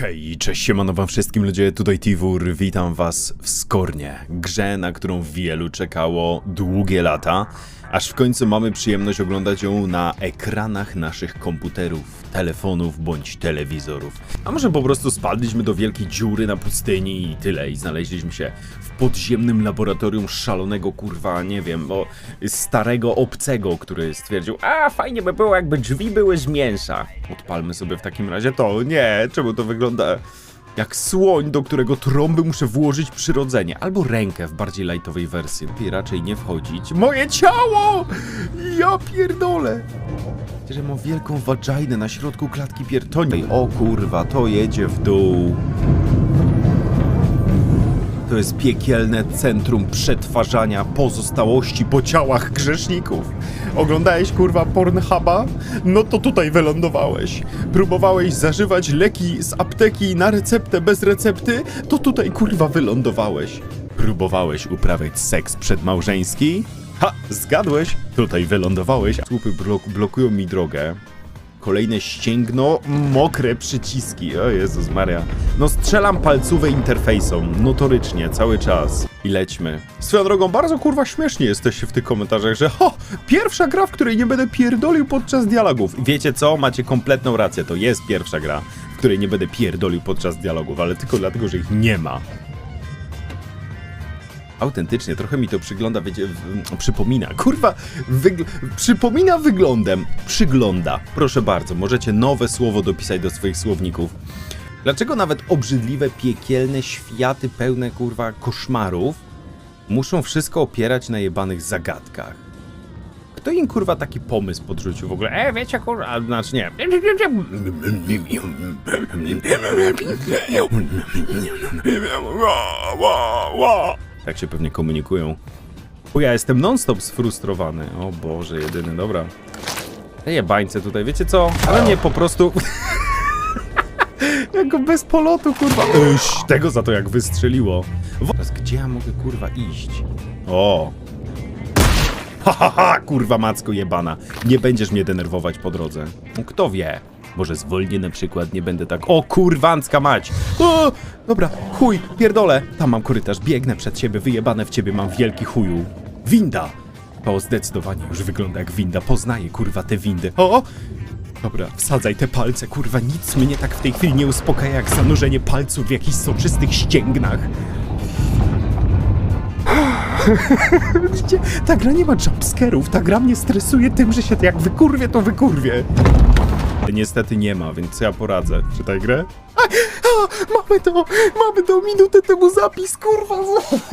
Hej, cześć, siemano wam wszystkim ludzie, tutaj Tiwur, witam was w Skornie, grze, na którą wielu czekało długie lata, aż w końcu mamy przyjemność oglądać ją na ekranach naszych komputerów, telefonów bądź telewizorów. A może po prostu spadliśmy do wielkiej dziury na pustyni i tyle, i znaleźliśmy się w podziemnym laboratorium szalonego kurwa, nie wiem, o, starego obcego, który stwierdził, a fajnie by było jakby drzwi były z mięsa. Odpalmy sobie w takim razie to, nie, czemu to wygląda jak słoń, do którego trąby muszę włożyć przyrodzenie, albo rękę w bardziej lightowej wersji. Lepiej raczej nie wchodzić. Moje ciało! Ja pierdolę! Że mam wielką waginę na środku klatki piertoniej. O kurwa, to jedzie w dół. To jest piekielne centrum przetwarzania pozostałości po ciałach grzeszników. Oglądałeś kurwa Pornhuba? No to tutaj wylądowałeś. Próbowałeś zażywać leki z apteki na receptę bez recepty? To tutaj kurwa wylądowałeś. Próbowałeś uprawiać seks przedmałżeński? Ha, zgadłeś? Tutaj wylądowałeś. Słupy blok blokują mi drogę. Kolejne ścięgno, mokre przyciski. O Jezus Maria. No strzelam palcówę interfejsą, notorycznie, cały czas. I lećmy. Swoją drogą, bardzo kurwa śmiesznie jesteście w tych komentarzach, że ho, pierwsza gra, w której nie będę pierdolił podczas dialogów. Wiecie co? Macie kompletną rację, to jest pierwsza gra, w której nie będę pierdolił podczas dialogów, ale tylko dlatego, że ich nie ma. Autentycznie, trochę mi to przygląda, wiecie, w, przypomina, kurwa, wygl przypomina wyglądem, przygląda. Proszę bardzo, możecie nowe słowo dopisać do swoich słowników. Dlaczego nawet obrzydliwe, piekielne światy pełne, kurwa, koszmarów muszą wszystko opierać na jebanych zagadkach? Kto im, kurwa, taki pomysł podrzucił w ogóle? E, wiecie, kurwa, znaczy nie. Tak się pewnie komunikują. O, ja jestem non-stop sfrustrowany. O Boże, jedyny, dobra. Te jebańce tutaj, wiecie co? Ale mnie po prostu... Jako bez polotu, kurwa. Eś, tego za to jak wystrzeliło. Teraz gdzie ja mogę, kurwa, iść? O! Ha, ha, kurwa macko jebana. Nie będziesz mnie denerwować po drodze. No, Kto wie? Może zwolnię na przykład, nie będę tak... O, kurwancka mać! O, dobra, chuj, pierdolę. Tam mam korytarz, biegnę przed siebie, wyjebane w ciebie mam wielki chuju. Winda! To zdecydowanie już wygląda jak winda, poznaję, kurwa, te windy. O! Dobra, wsadzaj te palce, kurwa, nic mnie tak w tej chwili nie uspokaja jak zanurzenie palców w jakichś soczystych ścięgnach. Gdzie? Ta gra nie ma jumpscarów, ta gra mnie stresuje tym, że się jak wykurwie, to wykurwie. Niestety nie ma, więc co ja poradzę? Czytaj grę? A, a, mamy to! Mamy to! Minutę temu zapis, kurwa!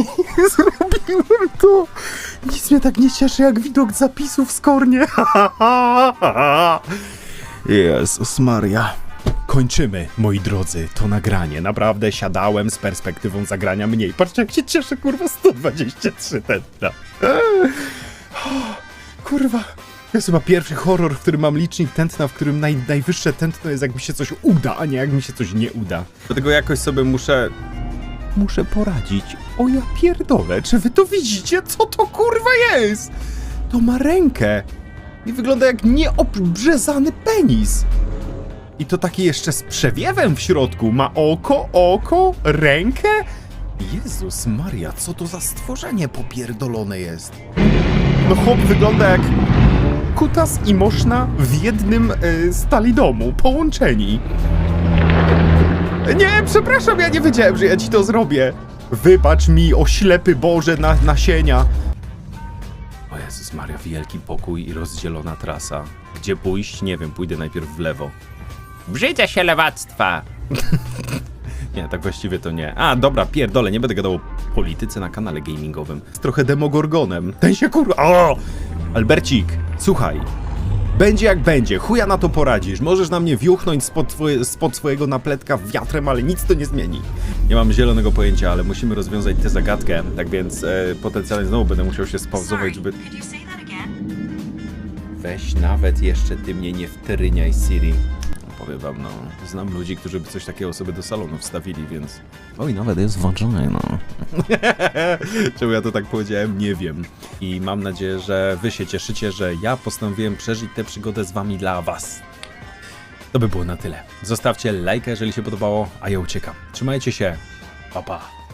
Zrobiłem to! Nic mnie tak nie cieszy jak widok zapisów w skornie. Jezus Maria. Kończymy, moi drodzy, to nagranie. Naprawdę siadałem z perspektywą zagrania mniej. Patrzcie, jak się cieszę, kurwa, 123 tętna. Kurwa. To jest chyba pierwszy horror, w którym mam licznik tętna, w którym naj, najwyższe tętno jest jak mi się coś uda, a nie jak mi się coś nie uda. Dlatego jakoś sobie muszę... Muszę poradzić. O ja pierdolę, czy wy to widzicie? Co to kurwa jest? To ma rękę. I wygląda jak nieobrzezany penis. I to taki jeszcze z przewiewem w środku. Ma oko, oko, rękę? Jezus Maria, co to za stworzenie popierdolone jest? No chłop wygląda jak kutas i moszna w jednym y, stali domu, połączeni. Nie, przepraszam, ja nie wiedziałem, że ja ci to zrobię. Wybacz mi, oślepy Boże, na, nasienia. O Jezus Maria, wielki pokój i rozdzielona trasa. Gdzie pójść? Nie wiem, pójdę najpierw w lewo. Brzydzę się lewactwa! nie, tak właściwie to nie. A, dobra, pierdolę, nie będę gadał o polityce na kanale gamingowym. Z trochę demogorgonem. Ten się kurwa... O! Albercik, słuchaj. Będzie jak będzie, chuja na to poradzisz. Możesz na mnie wiuchnąć spod, twoje, spod swojego napletka wiatrem, ale nic to nie zmieni. Nie mam zielonego pojęcia, ale musimy rozwiązać tę zagadkę. Tak więc e, potencjalnie znowu będę musiał się spauzować, żeby... Weź nawet jeszcze ty mnie nie wtryniaj, Siri. Powiem wam, no, znam ludzi, którzy by coś takiego sobie do salonu wstawili, więc... Oj, nawet jest włączone, no. Czemu ja to tak powiedziałem, nie wiem. I mam nadzieję, że wy się cieszycie, że ja postanowiłem przeżyć tę przygodę z wami dla was. To by było na tyle. Zostawcie lajka, jeżeli się podobało, a ja uciekam. Trzymajcie się. Pa, pa.